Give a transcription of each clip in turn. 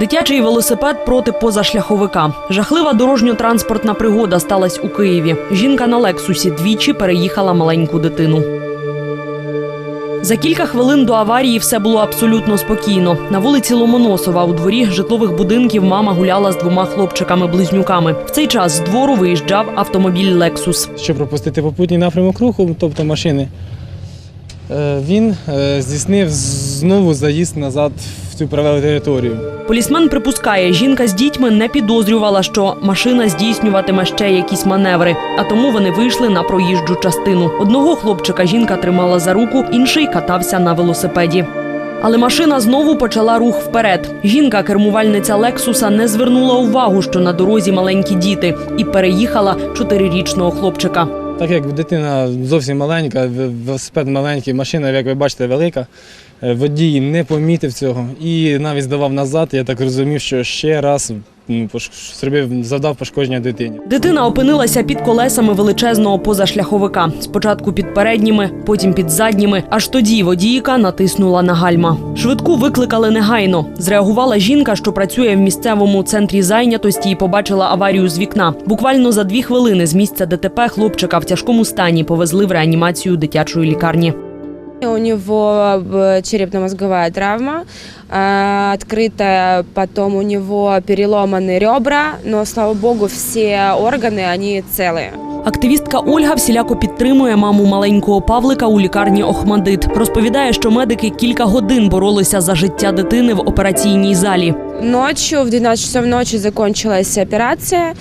Дитячий велосипед проти позашляховика. Жахлива дорожньо-транспортна пригода сталася у Києві. Жінка на лексусі двічі переїхала маленьку дитину. За кілька хвилин до аварії все було абсолютно спокійно. На вулиці Ломоносова у дворі житлових будинків мама гуляла з двома хлопчиками-близнюками. В цей час з двору виїжджав автомобіль Лексус. щоб пропустити попутній напрямок руху, тобто машини, е, він е, здійснив знову заїзд назад цю правову територію. Полісмен припускає, жінка з дітьми не підозрювала, що машина здійснюватиме ще якісь маневри, а тому вони вийшли на проїжджу частину. Одного хлопчика жінка тримала за руку, інший катався на велосипеді. Але машина знову почала рух вперед. Жінка, кермувальниця Лексуса, не звернула увагу, що на дорозі маленькі діти, і переїхала чотирирічного хлопчика. Так як дитина зовсім маленька, велосипед маленький, машина, як ви бачите, велика. е, Водій не помітив цього і навіть здавав назад. Я так розумів, що ще раз зробив, завдав пошкодження дитині. Дитина опинилася під колесами величезного позашляховика. Спочатку під передніми, потім під задніми. Аж тоді водійка натиснула на гальма. Швидку викликали негайно. Зреагувала жінка, що працює в місцевому центрі зайнятості, і побачила аварію з вікна. Буквально за дві хвилини з місця ДТП хлопчика в тяжкому стані повезли в реанімацію дитячої лікарні. У него э, черепно-мозговая травма э, открытая, потом у него переломаны ребра, но, слава богу, все органы, они целые. Активістка Ольга всіляко підтримує маму маленького Павлика у лікарні Охмадит. Розповідає, що медики кілька годин боролися за життя дитини в операційній залі. Ночью, в 12 часов ночи закончилась операция.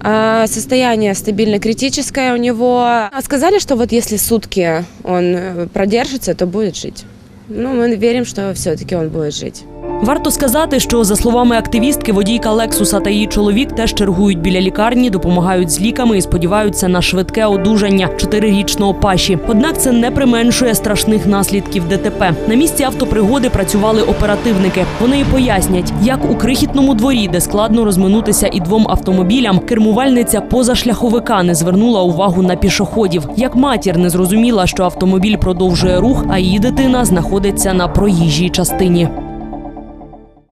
Э, Состояние стабильно критическое у него. Сказали, что вот если сутки он э, продержится, то будет жить. Ну, мы верим, что все-таки он будет жить. Варто сказати, що за словами активістки, водійка Лексуса та її чоловік теж чергують біля лікарні, допомагають з ліками і сподіваються на швидке одужання чотирирічного паші. Однак це не применшує страшних наслідків ДТП. На місці автопригоди працювали оперативники. Вони і пояснять, як у крихітному дворі, де складно розминутися і двом автомобілям, кермувальниця позашляховика не звернула увагу на пішоходів. Як матір не зрозуміла, що автомобіль продовжує рух, а її дитина знаходиться на проїжджій частині.